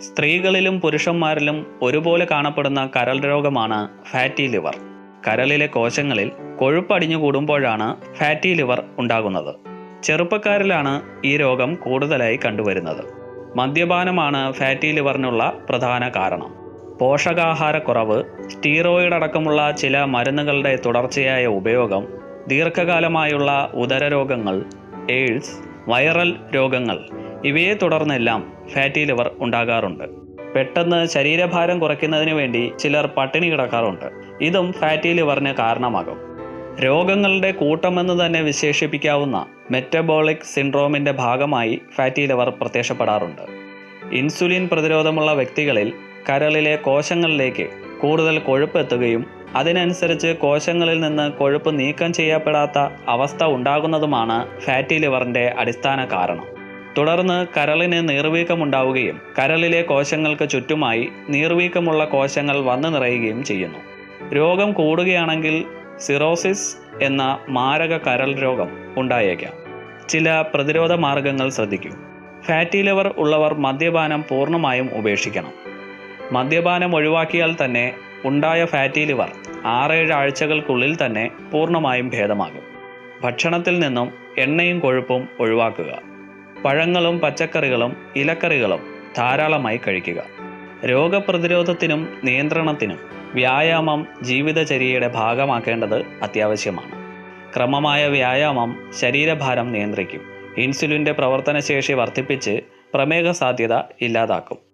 സ്ത്രീകളിലും പുരുഷന്മാരിലും ഒരുപോലെ കാണപ്പെടുന്ന കരൾ രോഗമാണ് ഫാറ്റി ലിവർ കരളിലെ കോശങ്ങളിൽ കൊഴുപ്പടിഞ്ഞു കൂടുമ്പോഴാണ് ഫാറ്റി ലിവർ ഉണ്ടാകുന്നത്. ചെറുപ്പക്കാരിലാണ് ഈ രോഗം കൂടുതലായി കണ്ടുവരുന്നത്. മദ്യപാനമാണ് ഫാറ്റി ലിവറിനുള്ള പ്രധാന കാരണം. പോഷകാഹാരക്കുറവ് സ്റ്റീറോയിഡ് അടക്കമുള്ള ചില മരുന്നുകളുടെ തുടർച്ചയായ ഉപയോഗം ദീർഘകാലമായുള്ള ഉദരരോഗങ്ങൾ എയ്ഡ്സ് വൈറൽ രോഗങ്ങൾ ഇവയെ തുടർന്നെല്ലാം ഫാറ്റി ലിവർ ഉണ്ടാകാറുണ്ട്. പെട്ടെന്ന് ശരീരഭാരം കുറയ്ക്കുന്നതിന് വേണ്ടി ചിലർ പട്ടിണി കിടക്കാറുണ്ട്. ഇതും ഫാറ്റി ലിവറിന് കാരണമാകും. രോഗങ്ങളുടെ കൂട്ടമെന്ന് തന്നെ വിശേഷിപ്പിക്കാവുന്ന മെറ്റബോളിക് സിൻഡ്രോമിന്റെ ഭാഗമായി ഫാറ്റി ലിവർ പ്രത്യക്ഷപ്പെടാറുണ്ട്. ഇൻസുലിൻ പ്രതിരോധമുള്ള വ്യക്തികളിൽ കരളിലെ കോശങ്ങളിലേക്ക് കൂടുതൽ കൊഴുപ്പ് എത്തുകയും അതിനനുസരിച്ച് കോശങ്ങളിൽ നിന്ന് കൊഴുപ്പ് നീക്കം ചെയ്യപ്പെടാത്ത അവസ്ഥ ഉണ്ടാകുന്നതുമാണ് ഫാറ്റി ലിവറിന്റെ അടിസ്ഥാന കാരണം. തുടർന്ന് കരളിന് നീർവീക്കമുണ്ടാവുകയും കരളിലെ കോശങ്ങൾക്ക് ചുറ്റുമായി നീർവീക്കമുള്ള കോശങ്ങൾ വന്നു നിറയുകയും ചെയ്യുന്നു. രോഗം കൂടുകയാണെങ്കിൽ സിറോസിസ് എന്ന മാരക കരൾ രോഗം ഉണ്ടായേക്കാം. ചില പ്രതിരോധ മാർഗങ്ങൾ ശ്രദ്ധിക്കൂ. ഫാറ്റി ലിവർ ഉള്ളവർ മദ്യപാനം പൂർണമായും ഉപേക്ഷിക്കണം. മദ്യപാനം ഒഴിവാക്കിയാൽ തന്നെ ഉണ്ടായ ഫാറ്റി ലിവർ ആറേഴ് ആഴ്ചകൾക്കുള്ളിൽ തന്നെ പൂർണമായും ഭേദമാകും. ഭക്ഷണത്തിൽ നിന്നും എണ്ണയും കൊഴുപ്പും ഒഴിവാക്കുക. പഴങ്ങളും പച്ചക്കറികളും ഇലക്കറികളും ധാരാളമായി കഴിക്കുക. രോഗപ്രതിരോധത്തിനും നിയന്ത്രണത്തിനും വ്യായാമം ജീവിതചര്യയുടെ ഭാഗമാക്കേണ്ടത് അത്യാവശ്യമാണ്. ക്രമമായ വ്യായാമം ശരീരഭാരം നിയന്ത്രിക്കും. ഇൻസുലിന്റെ പ്രവർത്തനശേഷി വർദ്ധിപ്പിച്ച് പ്രമേഹ സാധ്യത ഇല്ലാതാക്കും.